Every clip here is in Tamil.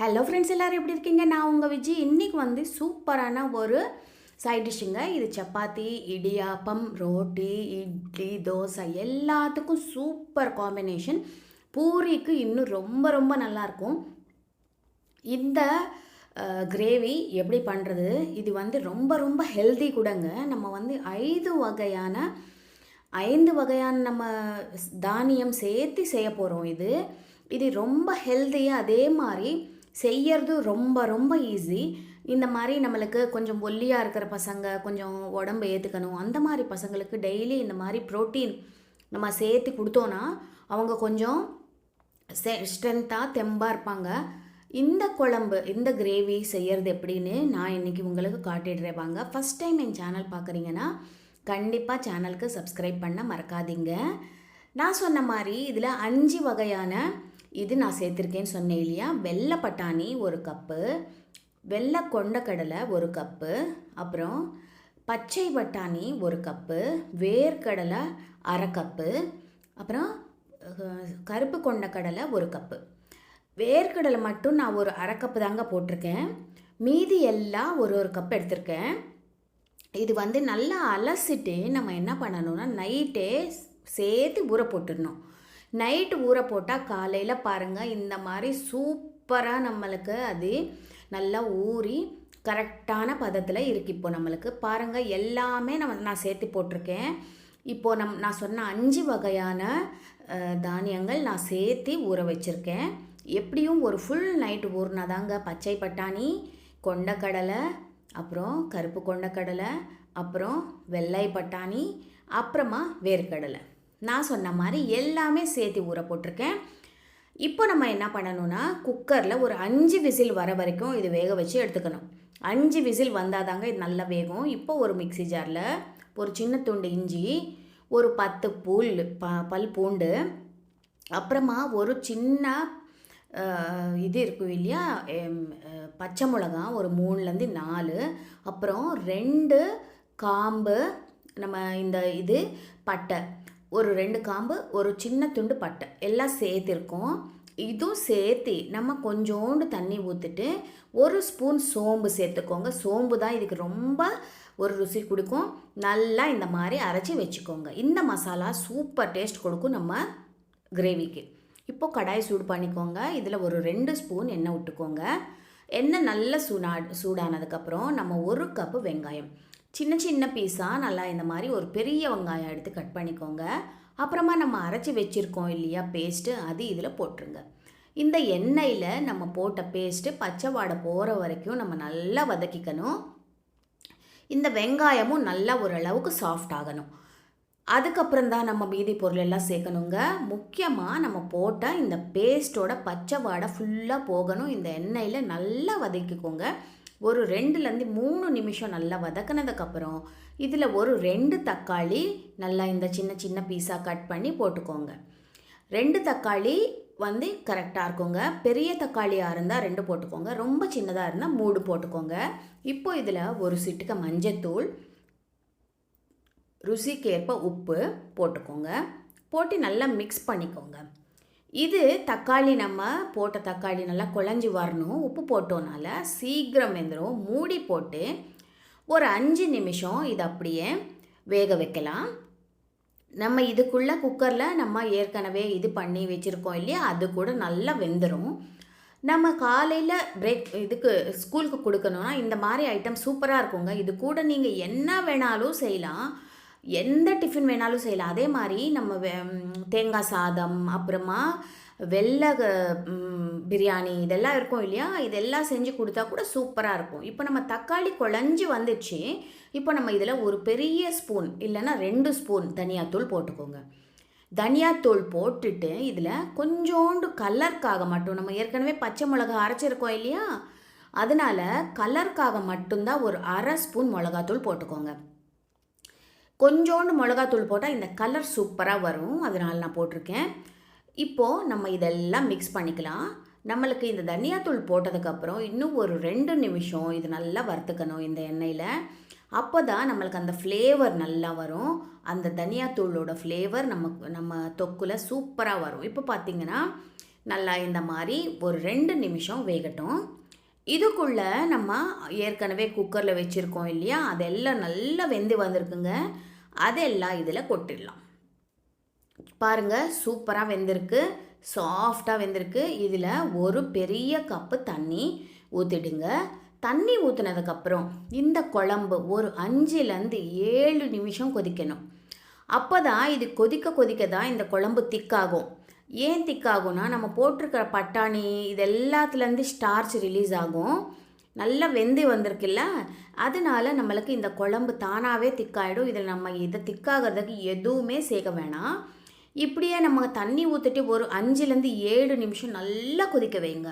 ஹலோ ஃப்ரெண்ட்ஸ் எல்லோரும் எப்படி இருக்கீங்க? நான் உங்கள் விஜய் இன்றைக்கி வந்து சூப்பரான ஒரு சைட் டிஷ்ஷுங்க இது சப்பாத்தி இடியாப்பம் ரோட்டி இட்லி தோசை. எல்லாத்துக்கும் சூப்பர் காம்பினேஷன் பூரிக்கு இன்னும் ரொம்ப ரொம்ப நல்லாயிருக்கும் இந்த கிரேவி எப்படி பண்ணுறது இது வந்து ரொம்ப ரொம்ப ஹெல்தி கூடங்க. நம்ம வந்து ஐந்து வகையான ஐந்து வகையான நம்ம தானியம் சேர்த்து செய்ய போகிறோம் இது. இது ரொம்ப ஹெல்தியாக அதே மாதிரி செய்யறது ரொம்ப ரொம்ப ஈஸி இந்த மாதிரி நம்மளுக்கு கொஞ்சம் ஒல்லியாக இருக்கிற பசங்க கொஞ்சம் உடம்பு ஏற்றுக்கணும் அந்த மாதிரி பசங்களுக்கு டெய்லி இந்த மாதிரி ப்ரோட்டீன் நம்ம சேர்த்து கொடுத்தோன்னா அவங்க கொஞ்சம் ஸ்ட்ரென்த்தாக தெம்பாக இருப்பாங்க. இந்த குழம்பு இந்த கிரேவி செய்கிறது எப்படின்னு நான் இன்றைக்கி உங்களுக்கு காட்டிடுறேன் வாங்க. ஃபஸ்ட் டைம் என் சேனல் பார்க்குறீங்கன்னா கண்டிப்பாக சேனலுக்கு சப்ஸ்கிரைப் பண்ண மறக்காதீங்க. நான் சொன்ன மாதிரி இதில் அஞ்சு வகையான இது நான் சேர்த்துருக்கேன்னு சொன்னேன் இல்லையா? வெள்ளை பட்டாணி ஒரு கப்பு வெள்ளை கொண்டக்கடலை ஒரு கப்பு அப்புறம் பச்சை பட்டாணி ஒரு கப்பு வேர்க்கடலை அரை கப்பு அப்புறம் கருப்பு கொண்டக்கடலை ஒரு கப்பு. வேர்க்கடலை மட்டும் நான் ஒரு அரை கப்பு தாங்க போட்டிருக்கேன். மீதி எல்லாம் ஒரு ஒரு கப் எடுத்திருக்கேன். இது வந்து நல்லா அலசிட்டு நம்ம என்ன பண்ணணும்னா நைட்டே சேர்த்து ஊற போட்டுடணும். நைட்டு ஊற போட்டால் காலையில் பாருங்கள் இந்த மாதிரி சூப்பராக நம்மளுக்கு அது நல்லா ஊறி கரெக்டான பதத்தில் இருக்குது இப்போ நம்மளுக்கு பாருங்கள் எல்லாமே நம்ம நான் சேர்த்து போட்டிருக்கேன். இப்போது நம் நான் சொன்ன அஞ்சு வகையான தானியங்கள் நான் சேர்த்து ஊற வச்சுருக்கேன். எப்படியும் ஒரு ஃபுல் நைட்டு ஊறினாதாங்க பச்சை பட்டாணி கொண்டக்கடலை அப்புறம் கருப்பு கொண்டக்கடலை அப்புறம் வெள்ளை பட்டாணி அப்புறமா வேர்க்கடலை. நான் சொன்ன மாதிரி எல்லாமே சேர்த்து ஊற போட்டிருக்கேன். இப்போ நம்ம என்ன பண்ணணும்னா குக்கரில் ஒரு அஞ்சு விசில் வர வரைக்கும் இது வேக வச்சு எடுத்துக்கணும். அஞ்சு விசில் வந்தால் தாங்க இது நல்லா வேகும். இப்போ ஒரு மிக்சி ஜாரில் ஒரு சின்ன துண்டு இஞ்சி ஒரு பத்து பூல் ப பல் பூண்டு அப்புறமா ஒரு சின்ன இது இருக்கும் இல்லையா? பச்சை மிளகா ஒரு மூணுலேருந்து நாலு அப்புறம் ரெண்டு காம்பு நம்ம இந்த இது பட்டை. ஒரு ரெண்டு காம்பு ஒரு சின்ன துண்டு பட்டை. எல்லாம் சேர்த்துருக்கோம். இதுவும் சேர்த்து நம்ம கொஞ்சோண்டு தண்ணி ஊற்றிட்டு ஒரு ஸ்பூன் சோம்பு சேர்த்துக்கோங்க. சோம்பு தான் இதுக்கு ரொம்ப ஒரு ருசி கொடுக்கும். நல்லா இந்த மாதிரி அரைச்சி வச்சுக்கோங்க. இந்த மசாலா சூப்பர் டேஸ்ட் கொடுக்கும் நம்ம கிரேவிக்கு. இப்போது கடாய் சூடு பண்ணிக்கோங்க. இதில் ஒரு ரெண்டு ஸ்பூன் எண்ணெய் விட்டுக்கோங்க. எண்ணெய் நல்ல சூடா சூடானதுக்கப்புறம் நம்ம ஒரு கப்பு வெங்காயம். சின்ன சின்ன பீஸாக நல்லா இந்த மாதிரி ஒரு பெரிய வெங்காயம் எடுத்து கட் பண்ணிக்கோங்க. அப்புறமா நம்ம அரைச்சி வச்சுருக்கோம் இல்லையா பேஸ்ட்டு அது இதில் போட்டுருங்க. இந்த எண்ணெயில் நம்ம போட்ட பேஸ்ட்டு பச்சை வாடை போகிற வரைக்கும் நம்ம நல்லா வதக்கிக்கணும். இந்த வெங்காயமும் நல்லா ஓரளவுக்கு சாஃப்ட் ஆகணும். அதுக்கப்புறம் தான் நம்ம மீதி பொருள் எல்லாம் சேர்க்கணுங்க. முக்கியமாக நம்ம போட்ட இந்த பேஸ்ட்டோட பச்சை வாடை ஃபுல்லாக போகணும். இந்த எண்ணெயில் நல்லா வதக்கிக்கோங்க. ஒரு ரெண்டுலேருந்து மூணு நிமிஷம் நல்லா வதக்கினதுக்கப்புறம் இதில் ஒரு ரெண்டு தக்காளி நல்லா இந்த சின்ன சின்ன பீஸாக கட் பண்ணி போட்டுக்கோங்க. ரெண்டு தக்காளி வந்து கரெக்டாக இருக்குங்க. பெரிய தக்காளியாக இருந்தால் ரெண்டு போட்டுக்கோங்க. ரொம்ப சின்னதாக இருந்தால் மூடு போட்டுக்கோங்க. இப்போ இதில் ஒரு சிட்டுக்க மஞ்சத்தூள் ருசிக்கேற்ப உப்பு போட்டுக்கோங்க. போட்டு நல்லா மிக்ஸ் பண்ணிக்கோங்க. இது தக்காளி நம்ம போட்ட தக்காளி நல்லா குழஞ்சி வரணும். உப்பு போட்டோனால சீக்கிரம் வெந்துடும் மூடி போட்டு ஒரு அஞ்சு நிமிஷம் இது அப்படியே வேக வைக்கலாம். நம்ம இதுக்குள்ளே குக்கரில் நம்ம ஏற்கனவே இது பண்ணி வச்சுருக்கோம் இல்லையா? அது கூட நல்லா வெந்துடும் நம்ம காலையில் பிரேக் இதுக்கு ஸ்கூலுக்கு கொடுக்கணுன்னா இந்த மாதிரி ஐட்டம் சூப்பராக இருக்குங்க. இது கூட நீங்கள் என்ன வேணாலும் செய்யலாம். எந்த டிஃபின் வேணாலும் செய்யலாம். அதே மாதிரி நம்ம தேங்காய் சாதம் அப்புறமா வெள்ளை பிரியாணி இதெல்லாம் இருக்கும் இல்லையா? இதெல்லாம் செஞ்சு கொடுத்தா கூட சூப்பராக இருக்கும். இப்போ நம்ம தக்காளி குழஞ்சி வந்துச்சு. இப்போ நம்ம இதில் ஒரு பெரிய ஸ்பூன் இல்லைன்னா ரெண்டு ஸ்பூன் தனியாத்தூள் போட்டுக்கோங்க. தனியாத்தூள் போட்டுட்டு இதில் கொஞ்சோண்டு கலருக்காக மட்டும் நம்ம ஏற்கனவே பச்சை மிளகா அரைச்சிருக்கோம் இல்லையா? அதனால் கலருக்காக மட்டும்தான் ஒரு அரை ஸ்பூன் மிளகாத்தூள் போட்டுக்கோங்க. கொஞ்சோண்டு மிளகாத்தூள் போட்டால் இந்த கலர் சூப்பராக வரும். அதனால் நான் போட்டிருக்கேன். இப்போது நம்ம இதெல்லாம் மிக்ஸ் பண்ணிக்கலாம். நம்மளுக்கு இந்த தனியாத்தூள் போட்டதுக்கப்புறம் இன்னும் ஒரு ரெண்டு நிமிஷம் இது நல்லா வறுத்துக்கணும் இந்த எண்ணெயில். அப்போ தான் நம்மளுக்கு அந்த ஃப்ளேவர் நல்லா வரும். அந்த தனியாத்தூளோட ஃப்ளேவர் நம்ம நம்ம தொக்கில் சூப்பராக வரும். இப்போ பார்த்திங்கன்னா நல்லா இந்த மாதிரி ஒரு ரெண்டு நிமிஷம் வேகட்டும். இதுக்குள்ளே நம்ம ஏற்கனவே குக்கரில் வச்சுருக்கோம் இல்லையா? அதெல்லாம் நல்லா வெந்து வந்திருக்குங்க. அதெல்லாம் இதில் கொட்டிடலாம். பாருங்கள் சூப்பராக வெந்திருக்கு. சாஃப்டாக வெந்திருக்கு. இதில் ஒரு பெரிய கப்பு தண்ணி ஊற்றிடுங்க தண்ணி ஊற்றுனதுக்கப்புறம் இந்த குழம்பு ஒரு அஞ்சுலேருந்து ஏழு நிமிஷம் கொதிக்கணும். அப்போ தான் இது கொதிக்க கொதிக்க தான் இந்த குழம்பு திக்காகும் ஏன் திக்காகும்னா நம்ம போட்டிருக்கிற பட்டாணி இது எல்லாத்துலேருந்து ஸ்டார்ச் ரிலீஸ் ஆகும். நல்லா வெந்து வந்திருக்குல்ல? அதனால நம்மளுக்கு இந்த குழம்பு தானாகவே திக்காயிடும் இதில் நம்ம இதை திக்காகிறதுக்கு எதுவுமே சேர்க்க வேணாம். இப்படியே நம்ம தண்ணி ஊற்றிட்டு ஒரு அஞ்சுலேருந்து ஏழு நிமிஷம் நல்லா கொதிக்க வைங்க.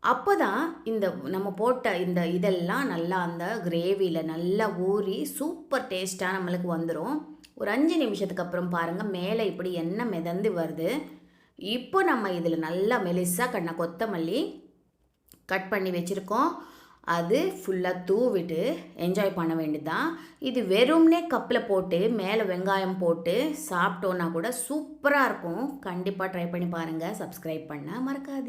அப்போ தான் இந்த நம்ம போட்ட இந்த இதெல்லாம் நல்லா அந்த கிரேவியில் நல்லா ஊறி சூப்பர் டேஸ்ட்டாக நம்மளுக்கு வந்துடும் ஒரு அஞ்சு நிமிஷத்துக்கு அப்புறம் பாருங்கள் மேலே இப்படி எண்ணெய் மிதந்து வருது. இப்போ நம்ம இதில் நல்லா மெலிசாக கண்ண கொத்தமல்லி கட் பண்ணி வச்சுருக்கோம். அது ஃபுல்லாக தூவிட்டு என்ஜாய் பண்ண வேண்டியதுதான். இது வெறும்னே கப்பில் போட்டு மேலே வெங்காயம் போட்டு சாப்பிட்டோன்னா கூட சூப்பராக இருக்கும். கண்டிப்பாக ட்ரை பண்ணி பாருங்கள் சப்ஸ்கிரைப் பண்ண மறக்காது